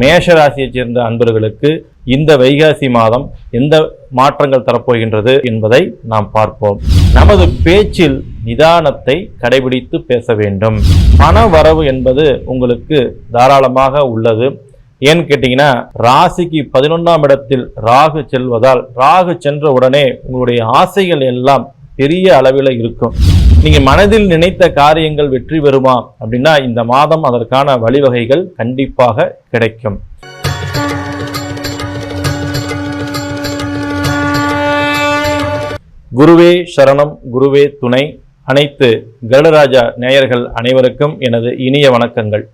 மேஷ ராசியைச் சேர்ந்த அன்பர்களுக்கு இந்த வைகாசி மாதம் எந்த மாற்றங்கள் தரப்போகின்றது என்பதை நாம் பார்ப்போம். நமது பேச்சில் நிதானத்தை கடைபிடித்து பேச வேண்டும். பண வரவு என்பது உங்களுக்கு தாராளமாக உள்ளது. ஏன்னு கேட்டீங்கன்னா ராசிக்கு பதினொன்றாம் இடத்தில் ராகு செல்வதால் ராகு சென்ற உடனே உங்களுடைய ஆசைகள் எல்லாம் பெரிய அளவில் இருக்கும். நீங்கள் மனதில் நினைத்த காரியங்கள் வெற்றி பெறுமா? அப்படின்னா இந்த மாதம் அதற்கான வழிவகைகள் கண்டிப்பாக கிடைக்கும். குருவே சரணம் குருவே துணை. அனைத்து கருடராஜா நேயர்கள் அனைவருக்கும் எனது இனிய வணக்கங்கள்.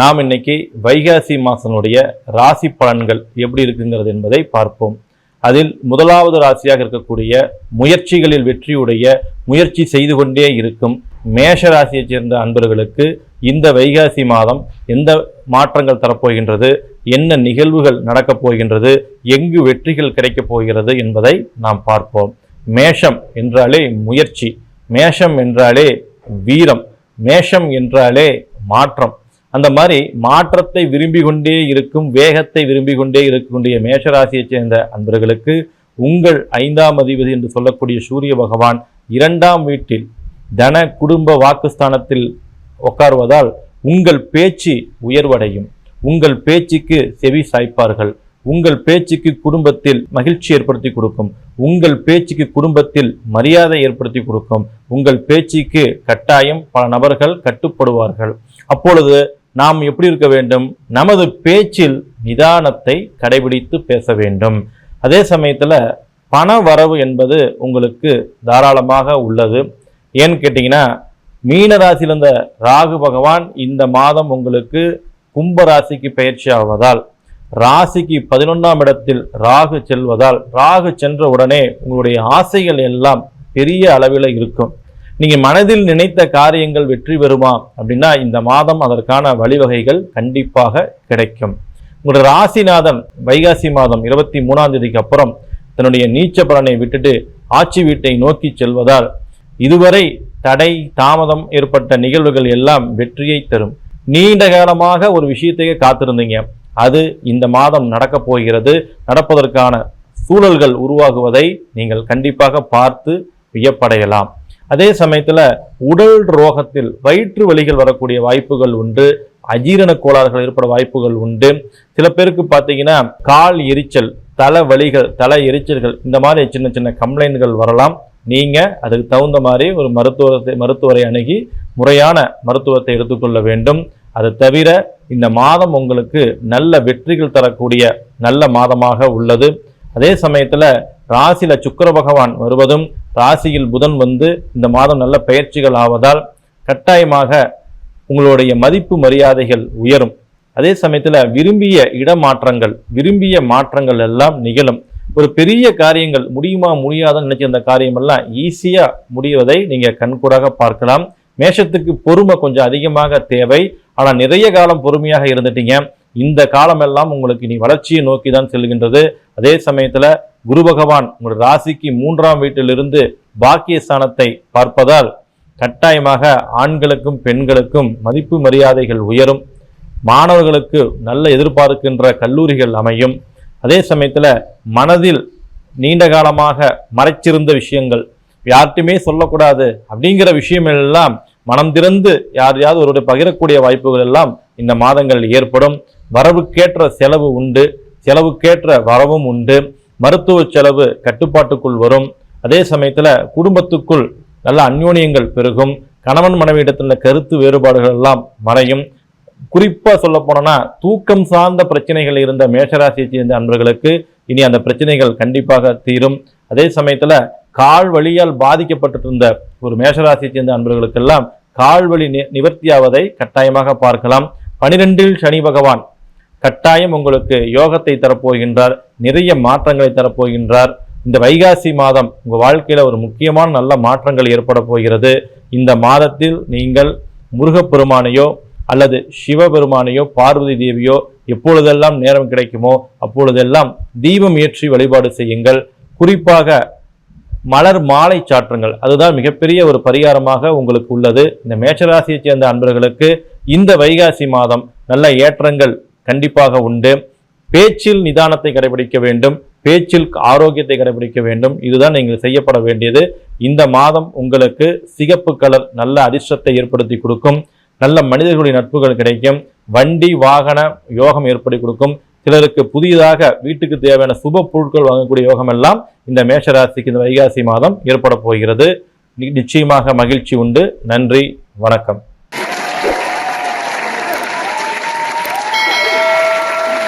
நாம் இன்னைக்கு வைகாசி மாசனுடைய ராசி பலன்கள் எப்படி இருக்குங்கிறது என்பதை பார்ப்போம். அதில் முதலாவது ராசியாக இருக்கக்கூடிய முயற்சிகளில் வெற்றியுடைய முயற்சி செய்து கொண்டே இருக்கும் மேஷ ராசியைச் சேர்ந்த அன்பர்களுக்கு இந்த வைகாசி மாதம் எந்த மாற்றங்கள் தரப்போகின்றது என்ன நிகழ்வுகள் நடக்கப் போகின்றது எங்கு வெற்றிகள் கிடைக்கப் போகிறது என்பதை நாம் பார்ப்போம். மேஷம் என்றாலே முயற்சி மேஷம் என்றாலே வீரம் மேஷம் என்றாலே மாற்றம். அந்த மாதிரி மாற்றத்தை விரும்பி கொண்டே இருக்கும் வேகத்தை விரும்பி கொண்டே இருக்கக்கூடிய மேஷராசியைச் சேர்ந்த அன்பர்களுக்கு உங்கள் ஐந்தாம் அதிபதி என்று சொல்லக்கூடிய சூரிய பகவான் இரண்டாம் வீட்டில் தன குடும்ப வாக்குஸ்தானத்தில் உட்காருவதால் உங்கள் பேச்சு உயர்வடையும். உங்கள் பேச்சுக்கு செவி சாய்ப்பார்கள். உங்கள் பேச்சுக்கு குடும்பத்தில் மகிழ்ச்சி ஏற்படுத்தி கொடுக்கும். உங்கள் பேச்சுக்கு குடும்பத்தில் மரியாதை ஏற்படுத்தி கொடுக்கும். உங்கள் பேச்சுக்கு கட்டாயம் பல நபர்கள் கட்டுப்படுவார்கள். அப்பொழுது நாம் எப்படி இருக்க வேண்டும்? நமது பேச்சில் நிதானத்தை கடைபிடித்து பேச வேண்டும். அதே சமயத்தில் பண வரவு என்பது உங்களுக்கு தாராளமாக உள்ளது. ஏன்னு கேட்டிங்கன்னா மீனராசியில் இருந்த ராகு பகவான் இந்த மாதம் உங்களுக்கு கும்ப ராசிக்கு பயிற்சி ஆவதால் ராசிக்கு பதினொன்றாம் இடத்தில் ராகு செல்வதால் ராகு சென்ற உடனே உங்களுடைய ஆசைகள் எல்லாம் பெரிய அளவில் இருக்கும். நீங்கள் மனதில் நினைத்த காரியங்கள் வெற்றி பெறுமா? அப்படின்னா இந்த மாதம் அதற்கான வழிவகைகள் கண்டிப்பாக கிடைக்கும். உங்களுடைய ராசிநாதன் வைகாசி மாதம் இருபத்தி மூணாம் தேதிக்கு அப்புறம் தன்னுடைய நீச்ச பலனை விட்டுட்டு ஆட்சி வீட்டை நோக்கி செல்வதால் இதுவரை தடை தாமதம் ஏற்பட்ட நிகழ்வுகள் எல்லாம் வெற்றியை தரும். நீண்ட காலமாக ஒரு விஷயத்தையே காத்திருந்தீங்க. அது இந்த மாதம் நடக்கப் போகிறது. நடப்பதற்கான சூழல்கள் உருவாகுவதை நீங்கள் கண்டிப்பாக பார்த்து வியப்படையலாம். அதே சமயத்தில் உடல் ரோகத்தில் வயிற்று வலிகள் வரக்கூடிய வாய்ப்புகள் உண்டு அஜீரண கோளாறுகள் ஏற்பட வாய்ப்புகள் உண்டு. சில பேருக்கு பார்த்தீங்கன்னா கால் எரிச்சல் தலை வலிகள் தலை எரிச்சல்கள் இந்த மாதிரி சின்ன சின்ன கம்ப்ளைண்ட்கள் வரலாம். நீங்கள் அதுக்கு தகுந்த மாதிரி ஒரு மருத்துவத்தை மருத்துவரை அணுகி முறையான மருத்துவத்தை எடுத்துக்கொள்ள வேண்டும். அது தவிர இந்த மாதம் உங்களுக்கு நல்ல வெற்றிகள் தரக்கூடிய நல்ல மாதமாக உள்ளது. அதே சமயத்தில் ராசியில சுக்கர பகவான் வருவதும் ராசியில் புதன் வந்து இந்த மாதம் நல்ல பயிற்சிகள் ஆவதால் கட்டாயமாக உங்களுடைய மதிப்பு மரியாதைகள் உயரும். அதே சமயத்தில் விரும்பிய இடமாற்றங்கள் விரும்பிய மாற்றங்கள் எல்லாம் நிகழும். ஒரு பெரிய காரியங்கள் முடியுமா முடியாதுன்னு நினைச்ச அந்த காரியமெல்லாம் ஈஸியாக முடிவதை நீங்கள் கண்கூடாக பார்க்கலாம். மேஷத்துக்கு பொறுமை கொஞ்சம் அதிகமாக தேவை. ஆனால் நிறைய காலம் பொறுமையாக இருந்துட்டீங்க. இந்த காலமெல்லாம் உங்களுக்கு இனி வளர்ச்சியை நோக்கி தான் செல்கின்றது. அதே சமயத்தில் குரு பகவான் உங்களுடைய ராசிக்கு மூன்றாம் வீட்டிலிருந்து பாக்கியஸ்தானத்தை பார்ப்பதால் கட்டாயமாக ஆண்களுக்கும் பெண்களுக்கும் மதிப்பு மரியாதைகள் உயரும். மாணவர்களுக்கு நல்ல எதிர்பார்க்கின்ற கல்லூரிகள் அமையும். அதே சமயத்தில் மனதில் நீண்ட காலமாக மறைச்சிருந்த விஷயங்கள் யார்கிட்டையுமே சொல்லக்கூடாது அப்படிங்கிற விஷயம் எல்லாம் மனம் திறந்து யாரையாவது ஒருவருடைய பகிரக்கூடிய வாய்ப்புகள் எல்லாம் இந்த மாதங்களில் ஏற்படும். வரவுக்கேற்ற செலவு உண்டு செலவுக்கேற்ற வரவும் உண்டு. மருத்துவ செலவு கட்டுப்பாட்டுக்குள் வரும். அதே சமயத்தில் குடும்பத்துக்குள் நல்ல அந்யோன்யங்கள் பெருகும். கணவன் மனைவியிடத்தில் கருத்து வேறுபாடுகள் எல்லாம் மறையும். குறிப்பாக சொல்ல போனோம்னா தூக்கம் சார்ந்த பிரச்சனைகள் இருந்த மேஷராசியை சேர்ந்த அன்பர்களுக்கு இனி அந்த பிரச்சனைகள் கண்டிப்பாக தீரும். அதே சமயத்தில் கால் வழியால் பாதிக்கப்பட்டிருந்த ஒரு மேஷராசியை சேர்ந்த அன்பர்களுக்கெல்லாம் கால் வழி நி- நிவர்த்தியாவதை கட்டாயமாக பார்க்கலாம். பனிரெண்டில் சனி பகவான் கட்டாயம் உங்களுக்கு யோகத்தை தரப்போகின்றார் நிறைய மாற்றங்களை தரப்போகின்றார். இந்த வைகாசி மாதம் உங்கள் வாழ்க்கையில் ஒரு முக்கியமான நல்ல மாற்றங்கள் ஏற்பட போகிறது. இந்த மாதத்தில் நீங்கள் முருகப்பெருமானையோ அல்லது சிவபெருமானையோ பார்வதி தேவியோ எப்பொழுதெல்லாம் நேரம் கிடைக்குமோ அப்பொழுதெல்லாம் தீபம் ஏற்றி வழிபாடு செய்யுங்கள். குறிப்பாக மலர் மாலை சாற்றுங்கள். அதுதான் மிகப்பெரிய ஒரு பரிகாரமாக உங்களுக்கு உள்ளது. இந்த மேஷராசியைச் சேர்ந்த அன்பர்களுக்கு இந்த வைகாசி மாதம் நல்ல ஏற்றங்கள் கண்டிப்பாக உண்டு. பேச்சில் நிதானத்தை கடைபிடிக்க வேண்டும். பேச்சில் ஆரோக்கியத்தை கடைபிடிக்க வேண்டும். இதுதான் நீங்கள் செய்யப்பட வேண்டியது. இந்த மாதம் உங்களுக்கு சிகப்பு கலர் நல்ல அதிர்ஷ்டத்தை ஏற்படுத்தி கொடுக்கும். நல்ல மனிதர்களுடைய நட்புகள் கிடைக்கும். வண்டி வாகன யோகம் ஏற்படுத்தி கொடுக்கும். சிலருக்கு புதியதாக வீட்டுக்கு தேவையான சுப பொருட்கள் வாங்கக்கூடிய யோகம் எல்லாம் இந்த மேஷராசிக்கு இந்த வைகாசி மாதம் ஏற்பட போகிறது. நிச்சயமாக மகிழ்ச்சி உண்டு. நன்றி வணக்கம்.